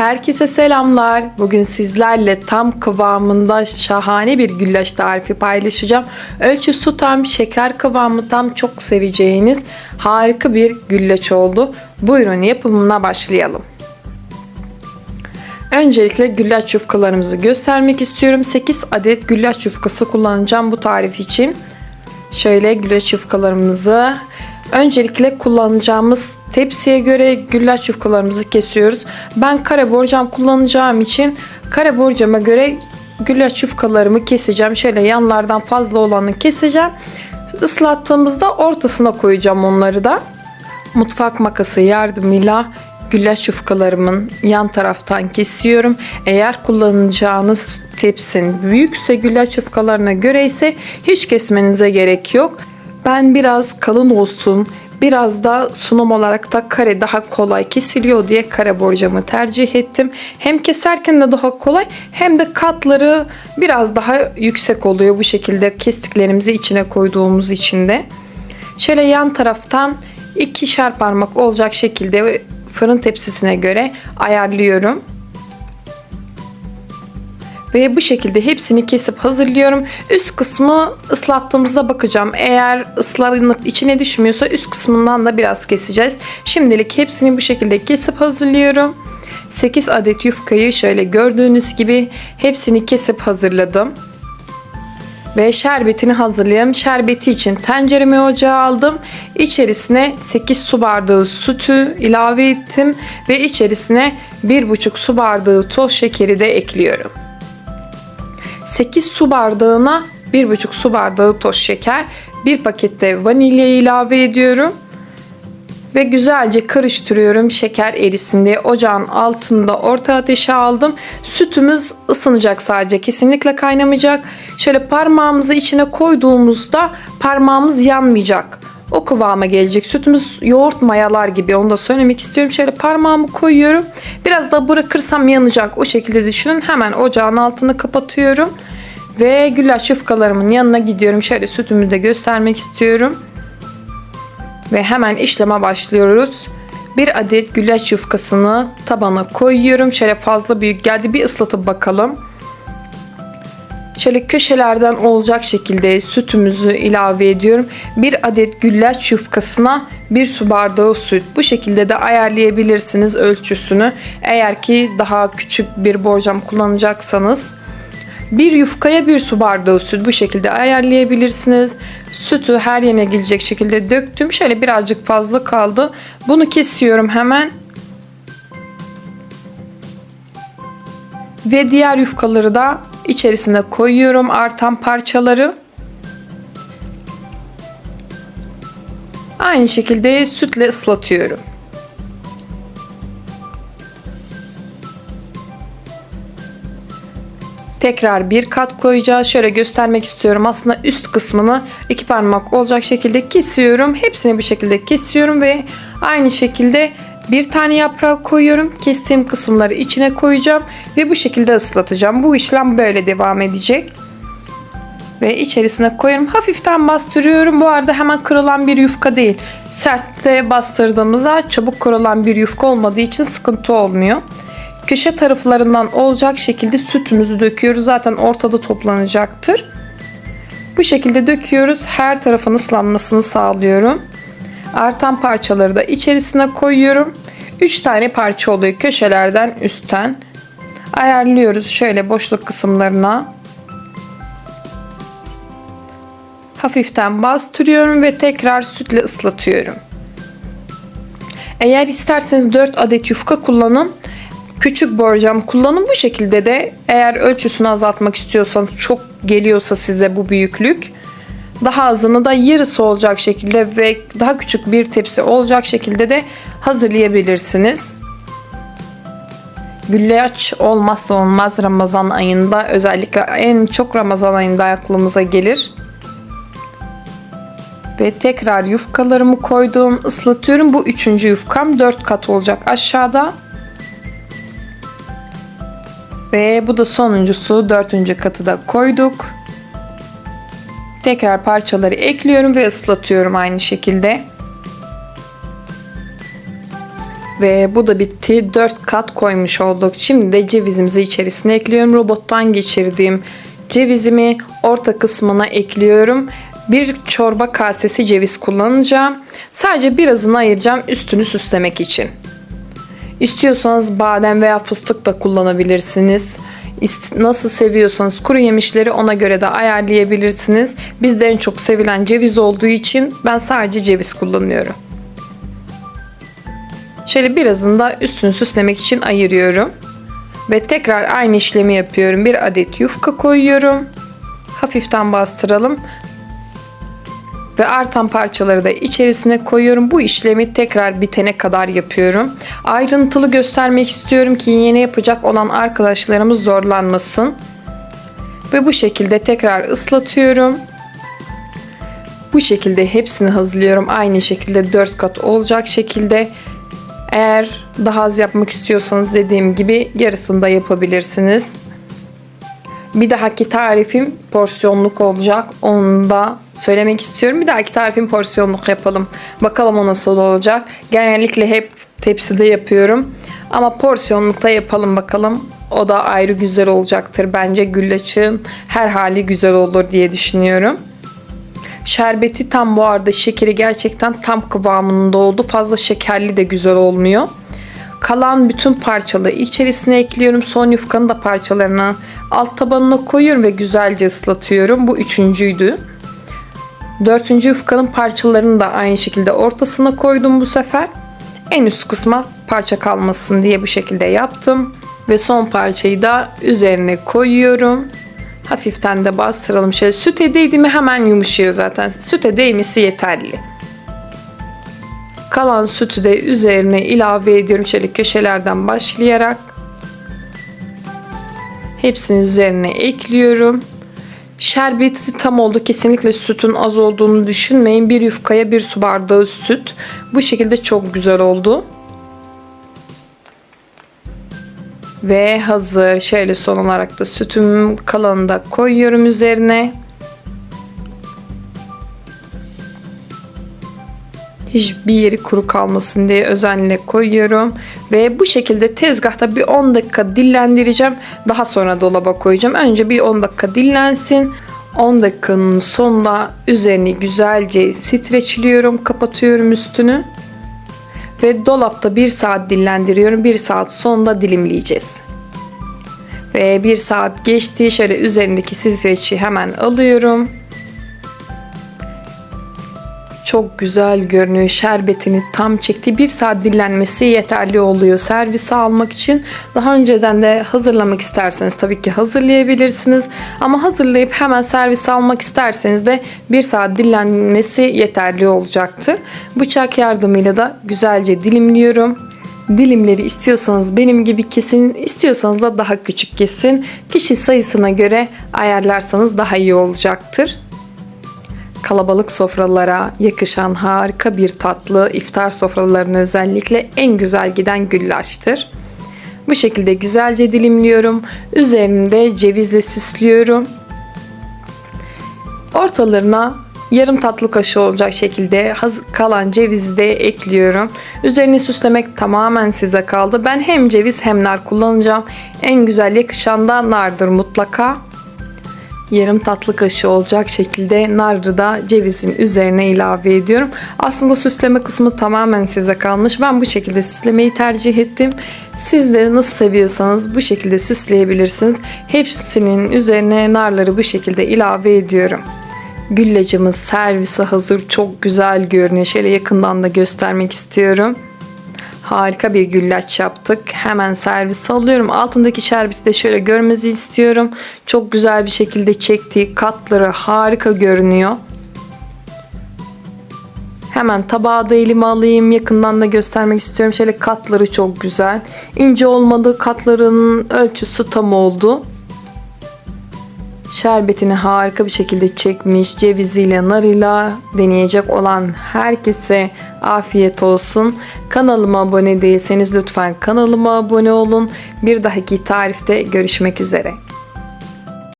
Herkese selamlar. Bugün sizlerle tam kıvamında şahane bir güllaç tarifi paylaşacağım. Ölçü su tam, şeker kıvamı tam çok seveceğiniz harika bir güllaç oldu. Buyurun yapımına başlayalım. Öncelikle güllaç yufkalarımızı göstermek istiyorum. 8 adet güllaç yufkası kullanacağım bu tarif için. Şöyle güllaç yufkalarımızı öncelikle kullanacağımız tepsiye göre güllaç yufkalarımızı kesiyoruz. Ben kare borcam kullanacağım için kare borcama göre güllaç yufkalarımı keseceğim. Şöyle yanlardan fazla olanı keseceğim. Islattığımızda ortasına koyacağım onları da. Mutfak makası yardımıyla güllaç yufkalarımın yan taraftan kesiyorum. Eğer kullanacağınız tepsin büyükse güllaç yufkalarına göre ise hiç kesmenize gerek yok. Ben biraz kalın olsun, biraz da sunum olarak da kare daha kolay kesiliyor diye kare borcamı tercih ettim. Hem keserken de daha kolay hem de katları biraz daha yüksek oluyor bu şekilde kestiklerimizi içine koyduğumuz için de. Şöyle yan taraftan ikişer parmak olacak şekilde fırın tepsisine göre ayarlıyorum. Ve bu şekilde hepsini kesip hazırlıyorum. Üst kısmı ıslattığımızda bakacağım. Eğer ıslanıp içine düşmüyorsa üst kısmından da biraz keseceğiz. Şimdilik hepsini bu şekilde kesip hazırlıyorum. 8 adet yufkayı şöyle gördüğünüz gibi hepsini kesip hazırladım. Ve şerbetini hazırlayalım. Şerbeti için tenceremi ocağa aldım. İçerisine 8 su bardağı sütü ilave ettim. Ve içerisine 1,5 su bardağı toz şekeri de ekliyorum. 8 su bardağına 1,5 su bardağı toz şeker, bir pakette vanilya ilave ediyorum. Ve güzelce karıştırıyorum şeker erisin diye. Ocağın altında orta ateşe aldım. Sütümüz ısınacak sadece. Kesinlikle kaynamayacak. Şöyle parmağımızı içine koyduğumuzda parmağımız yanmayacak. O kıvama gelecek. Sütümüz yoğurt mayalar gibi. Onu da söylemek istiyorum. Şöyle parmağımı koyuyorum. Biraz da bırakırsam yanacak. O şekilde düşünün. Hemen ocağın altını kapatıyorum. Ve güllaç yufkalarımın yanına gidiyorum. Şöyle sütümü de göstermek istiyorum. Ve hemen işleme başlıyoruz. Bir adet güllaç yufkasını tabana koyuyorum. Şöyle fazla büyük geldi. Bir ıslatıp bakalım. Şöyle köşelerden olacak şekilde sütümüzü ilave ediyorum. Bir adet güllaç yufkasına bir su bardağı süt. Bu şekilde de ayarlayabilirsiniz ölçüsünü. Eğer ki daha küçük bir borcam kullanacaksanız. Bir yufkaya bir su bardağı süt bu şekilde ayarlayabilirsiniz. Sütü her yerine gelecek şekilde döktüm. Şöyle birazcık fazla kaldı. Bunu kesiyorum hemen. Ve diğer yufkaları da içerisine koyuyorum artan parçaları. Aynı şekilde sütle ıslatıyorum. Tekrar bir kat koyacağız. Şöyle göstermek istiyorum. Aslında üst kısmını iki parmak olacak şekilde kesiyorum. Hepsini bu şekilde kesiyorum ve aynı şekilde bir tane yaprağı koyuyorum. Kestiğim kısımları içine koyacağım ve bu şekilde ıslatacağım. Bu işlem böyle devam edecek. Ve içerisine koyuyorum. Hafiften bastırıyorum. Bu arada hemen kırılan bir yufka değil. Sertte bastırdığımızda çabuk kırılan bir yufka olmadığı için sıkıntı olmuyor. Köşe taraflarından olacak şekilde sütümüzü döküyoruz. Zaten ortada toplanacaktır. Bu şekilde döküyoruz. Her tarafın ıslanmasını sağlıyorum. Artan parçaları da içerisine koyuyorum. 3 tane parça oluyor köşelerden üstten. Ayarlıyoruz şöyle boşluk kısımlarına. Hafiften bastırıyorum ve tekrar sütle ıslatıyorum. Eğer isterseniz 4 adet yufka kullanın. Küçük borcam kullanın bu şekilde de eğer ölçüsünü azaltmak istiyorsanız çok geliyorsa size bu büyüklük daha azını da yarısı olacak şekilde ve daha küçük bir tepsi olacak şekilde de hazırlayabilirsiniz. Güllaç olmazsa olmaz Ramazan ayında özellikle en çok Ramazan ayında aklımıza gelir. Ve tekrar yufkalarımı koydum ıslatıyorum. Bu üçüncü yufkam dört kat olacak aşağıda. Ve bu da sonuncusu dördüncü katı da koyduk. Tekrar parçaları ekliyorum ve ıslatıyorum aynı şekilde. Ve bu da bitti. 4 kat koymuş olduk. Şimdi de cevizimizi içerisine ekliyorum. Robottan geçirdiğim cevizimi orta kısmına ekliyorum. Bir çorba kasesi ceviz kullanacağım. Sadece birazını ayıracağım üstünü süslemek için. İstiyorsanız badem veya fıstık da kullanabilirsiniz. Nasıl seviyorsanız kuru yemişleri ona göre de ayarlayabilirsiniz. Bizde en çok sevilen ceviz olduğu için ben sadece ceviz kullanıyorum. Şöyle birazını da üstünü süslemek için ayırıyorum. Ve tekrar aynı işlemi yapıyorum. Bir adet yufka koyuyorum. Hafiften bastıralım. Ve artan parçaları da içerisine koyuyorum. Bu işlemi tekrar bitene kadar yapıyorum. Ayrıntılı göstermek istiyorum ki yeni yapacak olan arkadaşlarımız zorlanmasın. Ve bu şekilde tekrar ıslatıyorum. Bu şekilde hepsini hazırlıyorum. Aynı şekilde 4 kat olacak şekilde. Eğer daha az yapmak istiyorsanız dediğim gibi yarısını da yapabilirsiniz. Bir dahaki tarifim porsiyonluk olacak. Onu da söylemek istiyorum. Bir dahaki tarifim porsiyonluk yapalım. Bakalım o nasıl olacak. Genellikle hep tepside yapıyorum. Ama porsiyonlukta yapalım bakalım. O da ayrı güzel olacaktır. Bence güllaçın her hali güzel olur diye düşünüyorum. Şerbeti tam bu arada şekeri gerçekten tam kıvamında oldu. Fazla şekerli de güzel olmuyor. Kalan bütün parçaları içerisine ekliyorum. Son yufkanın da parçalarını alt tabanına koyuyorum ve güzelce ıslatıyorum. Bu üçüncüydü. Dördüncü yufkanın parçalarını da aynı şekilde ortasına koydum bu sefer. En üst kısma parça kalmasın diye bu şekilde yaptım. Ve son parçayı da üzerine koyuyorum. Hafiften de bastıralım. Şöyle süte değdi mi hemen yumuşuyor zaten. Süte değmesi yeterli. Kalan sütü de üzerine ilave ediyorum. Şöyle köşelerden başlayarak. Hepsini üzerine ekliyorum. Şerbeti tam oldu. Kesinlikle sütün az olduğunu düşünmeyin. Bir yufkaya bir su bardağı süt. Bu şekilde çok güzel oldu. Ve hazır. Şöyle son olarak da sütüm kalanını da koyuyorum üzerine. Hiçbir yeri kuru kalmasın diye özenle koyuyorum. Ve bu şekilde tezgahta bir 10 dakika dillendireceğim. Daha sonra dolaba koyacağım. Önce bir 10 dakika dinlensin. 10 dakikanın sonunda üzerini güzelce streçliyorum. Kapatıyorum üstünü. Ve dolapta 1 saat dinlendiriyorum. 1 saat sonunda dilimleyeceğiz. Ve 1 saat geçti. Şöyle üzerindeki streçi hemen alıyorum. Çok güzel görünüyor. Şerbetini tam çekti. Bir saat dinlenmesi yeterli oluyor servise almak için. Daha önceden de hazırlamak isterseniz tabii ki hazırlayabilirsiniz. Ama hazırlayıp hemen servise almak isterseniz de bir saat dinlenmesi yeterli olacaktır. Bıçak yardımıyla da güzelce dilimliyorum. Dilimleri istiyorsanız benim gibi kesin, istiyorsanız da daha küçük kesin. Kişi sayısına göre ayarlarsanız daha iyi olacaktır kalabalık sofralara yakışan harika bir tatlı iftar sofralarına özellikle en güzel giden güllaçtır. Bu şekilde güzelce dilimliyorum. Üzerinde cevizle süslüyorum. Ortalarına yarım tatlı kaşığı olacak şekilde kalan cevizi de ekliyorum. Üzerini süslemek tamamen size kaldı. Ben hem ceviz hem nar kullanacağım. En güzel yakışan da nardır mutlaka yarım tatlı kaşığı olacak şekilde narı da cevizin üzerine ilave ediyorum. Aslında süsleme kısmı tamamen size kalmış. Ben bu şekilde süslemeyi tercih ettim. Siz de nasıl seviyorsanız bu şekilde süsleyebilirsiniz. Hepsinin üzerine narları bu şekilde ilave ediyorum. Güllacımız servise hazır. Çok güzel görünüyor. Şöyle yakından da göstermek istiyorum. Harika bir güllaç yaptık. Hemen servis alıyorum. Altındaki şerbeti de şöyle görmenizi istiyorum. Çok güzel bir şekilde çektiği katları harika görünüyor. Hemen tabağı da elime alayım. Yakından da göstermek istiyorum. Şöyle katları çok güzel. İnce olmadı. Katların ölçüsü tam oldu. Şerbetini harika bir şekilde çekmiş. Ceviziyle, narıyla deneyecek olan herkese afiyet olsun. Kanalıma abone değilseniz lütfen kanalıma abone olun. Bir dahaki tarifte görüşmek üzere.